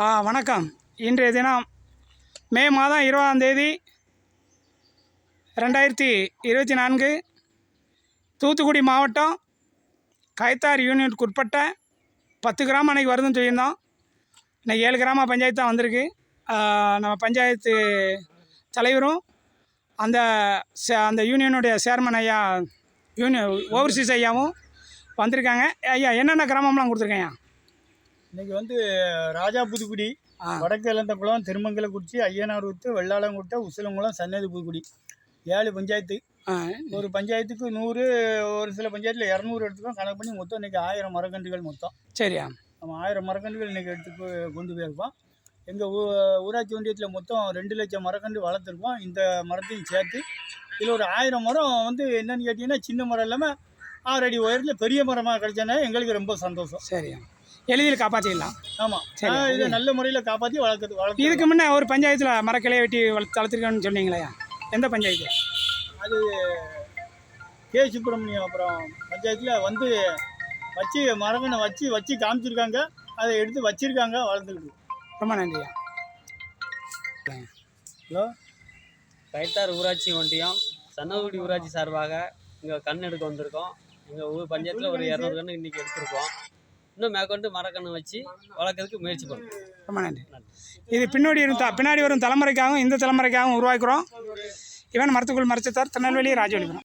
ஆ வணக்கம். இன்றைய தினம் மே மாதம் இருபதாம் தேதி ரெண்டாயிரத்தி இருபத்தி நான்கு தூத்துக்குடி மாவட்டம் கைத்தார் யூனியனுக்கு உட்பட்ட பத்து கிராமம் அன்றைக்கி வருதுன்னு சொல்லியிருந்தோம். இன்னைக்கு ஏழு கிராம பஞ்சாயத்து தான் வந்திருக்கு. நம்ம பஞ்சாயத்து தலைவரும் அந்த சே- அந்த யூனியனுடைய சேர்மன் ஐயா யூனியன் ஓவர்சீஸ் ஐயாவும் வந்திருக்காங்க. ஐயா என்னென்ன கிராமம்லாம் கொடுத்துருக்கேன் இன்னைக்கு வந்து ராஜா புதுக்குடி வடக்கு இளந்தக்குளம் திருமங்கலக்குறிச்சி ஐயனார்வுத்து வெள்ளாளங்குட்டை உசிலங்குளம் சன்னதி புதுக்குடி. ஏழு பஞ்சாயத்து. ஒரு பஞ்சாயத்துக்கு நூறு ஒரு சில பஞ்சாயத்தில் இரநூறு எடுத்துக்கோம். கணக்கு பண்ணி மொத்தம் இன்னைக்கு ஆயிரம் மரக்கன்றுகள் மொத்தம். சரியா? நம்ம ஆயிரம் மரக்கன்றுகள் இன்னைக்கு எடுத்து கொண்டு போயிருக்கோம். எங்கள் ஊ ஊராட்சி ஒன்றியத்தில் மொத்தம் ரெண்டு லட்சம் மரக்கன்று வளர்த்துருக்கோம். இந்த மரத்தையும் சேர்த்து இதில் ஒரு ஆயிரம் மரம் வந்து என்னன்னு கேட்டிங்கன்னா சின்ன மரம் இல்லாமல் ஆறு அடி உயரத்தில் பெரிய மரமாக கிடைச்சோன்னா எங்களுக்கு ரொம்ப சந்தோஷம். சரியா? எளிதில் காப்பாற்றிடலாம் ஆமாம் சரி. இதை நல்ல முறையில் காப்பாற்றி வளர்க்குறது வளர்த்து இதுக்கு முன்னே ஒரு பஞ்சாயத்தில் மரக்கிளையை வெட்டி வளர்த்து வளர்த்துருக்கேன்னு சொன்னீங்களே எந்த பஞ்சாயத்து? அது கே. சுப்பிரமணியம் அப்புறம் பஞ்சாயத்தில் வந்து வச்சு மரங்கனை வச்சு வச்சு காமிச்சிருக்காங்க. அதை எடுத்து வச்சிருக்காங்க வளர்த்துக்கிட்டு. இருக்கு. ரொம்ப நன்றியா? ஹலோ? கைத்தார் ஊராட்சி ஒன்றியம் சன்னகுடி ஊராட்சி சார்பாக இங்கே கண் எடுக்க வந்திருக்கோம். எங்கள் ஊர் பஞ்சாயத்தில் ஒரு இரநூறு கன்று இன்றைக்கி எடுத்திருக்கோம். இன்னும் மேற்கொண்டு மரக்கன்று வச்சு வளர்க்கறதுக்கு முயற்சி பண்ணுறோம் ரொம்ப நன்றி. இது பின்னாடி வரும் பின்னாடி வரும் தலைமுறைக்காகவும் இந்த தலைமுறைக்காகவும் உருவாக்குறோம். இவன் மரத்துக்குள் மறைச்சத்தார் திருநெல்வேலி ராஜவழிபுரம்